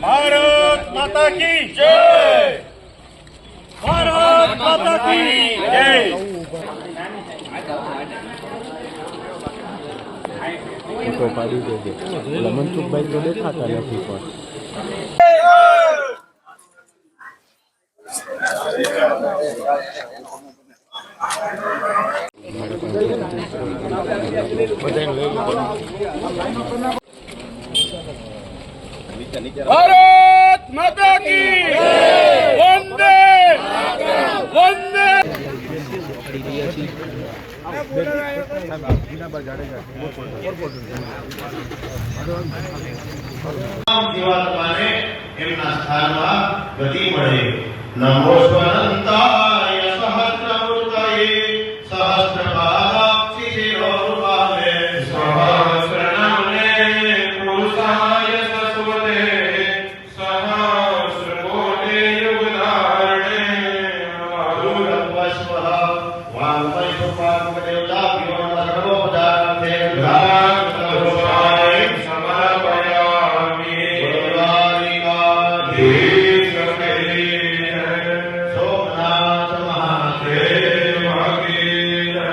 ભારત માતા કી જય! ભારત માતા કી જય! ફોટો પાડી દેજે. ભારત માતા કી વંદે વંદે. એમના સ્થાનમાં ગતિ મળે નમો સ્વનંત Swaha, Wang Mai Papa